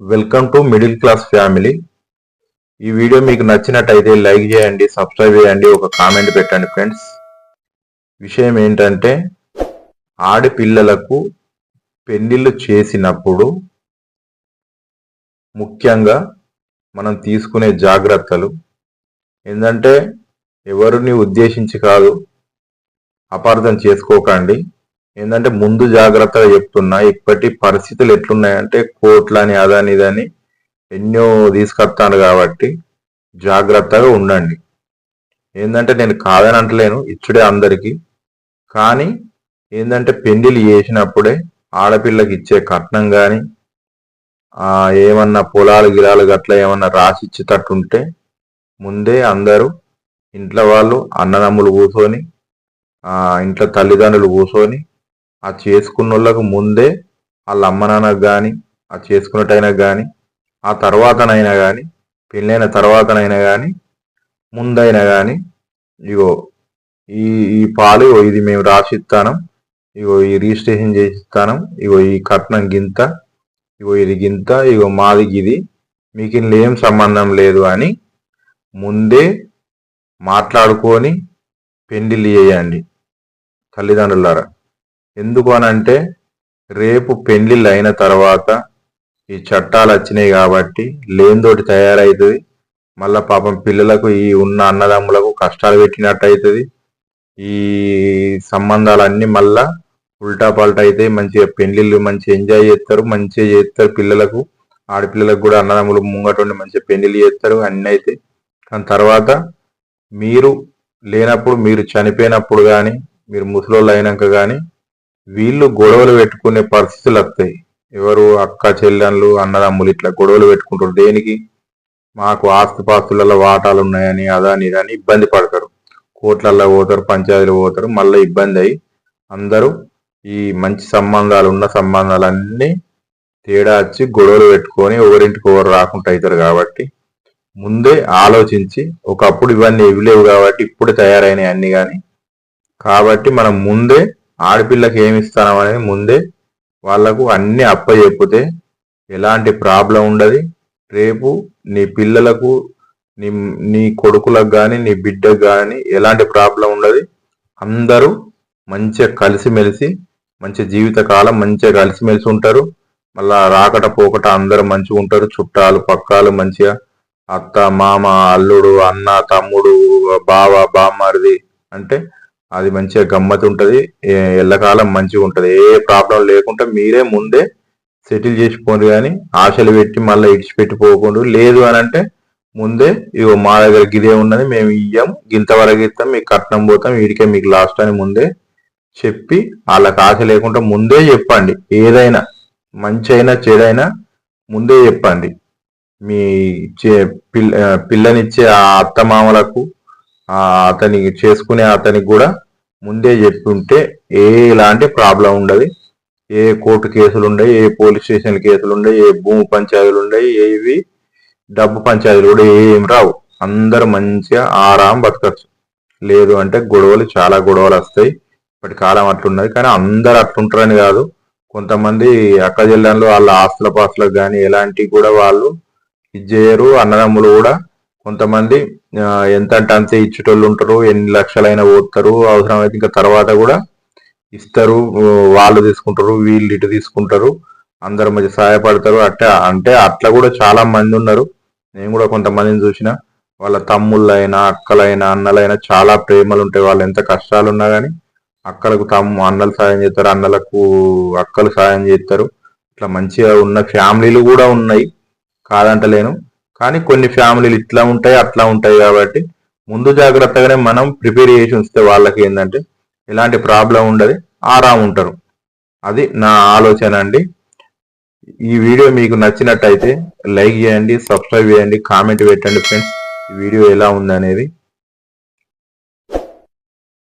Welcome to middle class family ఈ video మీకు నచ్చినట్టయితే లైక్ చేయండి సబ్స్క్రైబ్ చేయండి ఒక కామెంట్ పెట్టండి ఫ్రెండ్స్ విషయం ఏంటంటే ఆడపిల్లలకు పెళ్ళిళ్ళు చేసినప్పుడు ముఖ్యంగా మనం తీసుకునే జాగ్రత్తలు. ఏంటంటే ఎవరిని ఉద్దేశించి కాదు అపార్థం చేసుకోకండి. ఏంటంటే ముందు జాగ్రత్తగా చెప్తున్నా ఇప్పటి పరిస్థితులు ఎట్లున్నాయంటే కోట్లని అదని ఇదని ఎన్నో తీసుకొస్తాను కాబట్టి జాగ్రత్తగా ఉండండి. ఏంటంటే నేను కాదని అంటలేను ఇచ్చుడే అందరికీ. కానీ ఏంటంటే పెళ్ళిళ్ళు చేసినప్పుడే ఆడపిల్లకి ఇచ్చే కట్నం కానీ ఏమన్నా పొలాలు గిలాలు గట్లా ఏమన్నా రాసిచ్చేటట్టుంటే ముందే అందరూ ఇంట్లో వాళ్ళు అన్నదమ్ములు కూర్చొని ఇంట్లో తల్లిదండ్రులు కూర్చొని ఆ చేసుకున్న వాళ్ళకు ముందే వాళ్ళ అమ్మ నాన్నకు కానీ ఆ చేసుకున్నట్టయినా కానీ ఆ తర్వాతనైనా కానీ పెళ్ళైన తర్వాతనైనా కానీ ముందైనా కానీ ఇగో ఈ ఈ పాలు ఇది మేము రాసిస్తాను ఇగో ఈ రిజిస్ట్రేషన్ చేసిస్తాను ఇగో ఈ కట్నం గింత ఇగో ఇది గింత ఇగో మాది ఇది మీకు ఏం సంబంధం లేదు అని ముందే మాట్లాడుకొని పెండిల్లు చేయండి తల్లిదండ్రులారా. ఎందుకు అనంటే రేపు పెళ్ళిళ్ళు అయిన తర్వాత ఈ చట్టాలు వచ్చినాయి కాబట్టి లేనితోటి తయారవుతుంది మళ్ళా పాపం పిల్లలకు ఈ ఉన్న అన్నదమ్ములకు కష్టాలు పెట్టినట్టు అవుతుంది ఈ సంబంధాలన్నీ మళ్ళా ఉల్టా పల్టా అయితే మంచిగా పెళ్ళిళ్ళు మంచిగా ఎంజాయ్ చేస్తారు మంచిగా చేస్తారు పిల్లలకు. ఆడపిల్లలకు కూడా అన్నదమ్ములు ముంగటుండి మంచిగా పెళ్ళిళ్ళు చేస్తారు అన్నీ అయితే కానీ తర్వాత మీరు లేనప్పుడు మీరు చనిపోయినప్పుడు కానీ మీరు ముసలోళ్ళు అయినాక కానీ వీళ్ళు గొడవలు పెట్టుకునే పరిస్థితులు వస్తాయి. ఎవరు అక్క చెల్లెళ్ళు అన్నదమ్ములు ఇట్లా గొడవలు పెట్టుకుంటారు. దేనికి? మాకు ఆస్తిపాస్తులలో వాటాలు ఉన్నాయని అదని ఇదని ఇబ్బంది పడతారు. కోట్లల్లో పోతారు పంచాయతీలు పోతారు మళ్ళీ ఇబ్బంది అయ్యి అందరూ ఈ మంచి సంబంధాలు ఉన్న సంబంధాలన్నీ తేడా వచ్చి గొడవలు పెట్టుకొని ఎవరింటికి ఎవరు రాకుండా అవుతారు కాబట్టి ముందే ఆలోచించి ఒకప్పుడు ఇవన్నీ ఇవ్వలేవు కాబట్టి ఇప్పుడు తయారైనాయి అన్ని కానీ. కాబట్టి మనం ముందే ఆడపిల్లకి ఏమి ఇస్తానం అనేది ముందే వాళ్ళకు అన్ని అప్పచెప్పితే ఎలాంటి ప్రాబ్లం ఉండదు. రేపు నీ పిల్లలకు నీ నీ కొడుకులకు కానీ నీ బిడ్డకు కానీ ఎలాంటి ప్రాబ్లం ఉండదు. అందరూ మంచిగా కలిసిమెలిసి మంచి జీవితకాలం మంచిగా కలిసిమెలిసి ఉంటారు. మళ్ళా రాకట పోకట అందరూ మంచిగా ఉంటారు. చుట్టాలు పక్కాలు మంచిగా అత్త మామ అల్లుడు అన్న తమ్ముడు బావ బామ్మరిది అంటే అది మంచిగా గమ్మత్ ఉంటుంది. ఎల్లకాలం మంచిగా ఉంటుంది. ఏ ప్రాబ్లం లేకుండా మీరే ముందే సెటిల్ చేసిపోండి కానీ ఆశలు పెట్టి మళ్ళీ ఇడిచిపెట్టిపోకుండా లేదు అని అంటే ముందే ఇగో మా దగ్గర గిదే ఉన్నది మేము ఇయ్యం. గింతవరకు ఇస్తాం మీకు కట్నం పోతాం వీడికే మీకు లాస్ట్ అని ముందే చెప్పి వాళ్ళకి ఆశ లేకుండా ముందే చెప్పండి. ఏదైనా మంచి అయినా చెడైనా ముందే చెప్పండి. మీ పిల్ల పిల్లనిచ్చే ఆ అత్తమామలకు అతని చేసుకునే అతనికి కూడా ముందే చెప్పుంటే ఏ ఎలాంటి ప్రాబ్లం ఉండదు. ఏ కోర్టు కేసులు ఉండవు ఏ పోలీస్ స్టేషన్ కేసులు ఉండవు ఏ భూమి పంచాయతీలు ఉండవు ఏవి డబ్బు పంచాయతీలు కూడా ఏం రావు. అందరు మంచిగా ఆరాం బతకచ్చు. లేదు అంటే గొడవలు చాలా గొడవలు వస్తాయి. ఇప్పటి కాలం అట్లున్నది కానీ అందరు అట్లుంటారని కాదు. కొంతమంది అక్క జిల్లాలో వాళ్ళ ఆస్తుల పాస్తులకు కానీ ఎలాంటివి కూడా వాళ్ళు ఇది చేయరు. అన్నదమ్ములు కూడా కొంతమంది ఎంత అంటే అంతే ఇచ్చేటోళ్ళు ఉంటారు ఎన్ని లక్షలైనా పోతారు అవసరమైతే ఇంకా తర్వాత కూడా ఇస్తారు వాళ్ళు తీసుకుంటారు వీళ్ళు ఇటు తీసుకుంటారు అందరు మంచి సహాయపడతారు. అట్టే అంటే అట్లా కూడా చాలా మంది ఉన్నారు. నేను కూడా కొంతమందిని చూసిన వాళ్ళ తమ్ముళ్ళైనా అక్కలైనా అన్నలైనా చాలా ప్రేమలు ఉంటాయి. వాళ్ళు ఎంత కష్టాలు ఉన్నా కానీ అక్కలకు తమ్ము అన్నలు సాయం చేస్తారు అన్నలకు అక్కలు సాయం చేస్తారు. ఇట్లా మంచిగా ఉన్న ఫ్యామిలీలు కూడా ఉన్నాయి. కాదంటలేను. కానీ కొన్ని ఫ్యామిలీలు ఇట్లా ఉంటాయి అట్లా ఉంటాయి కాబట్టి ముందు జాగ్రత్తగానే మనం ప్రిపేర్ చేసి ఉంచితే వాళ్ళకి ఏంటంటే ఎలాంటి ప్రాబ్లం ఉండదు ఆరాం ఉంటారు. అది నా ఆలోచన అండి. ఈ వీడియో మీకు నచ్చినట్టయితే లైక్ చేయండి సబ్స్క్రైబ్ చేయండి కామెంట్ పెట్టండి ఫ్రెండ్స్. ఈ వీడియో ఎలా ఉంది అనేది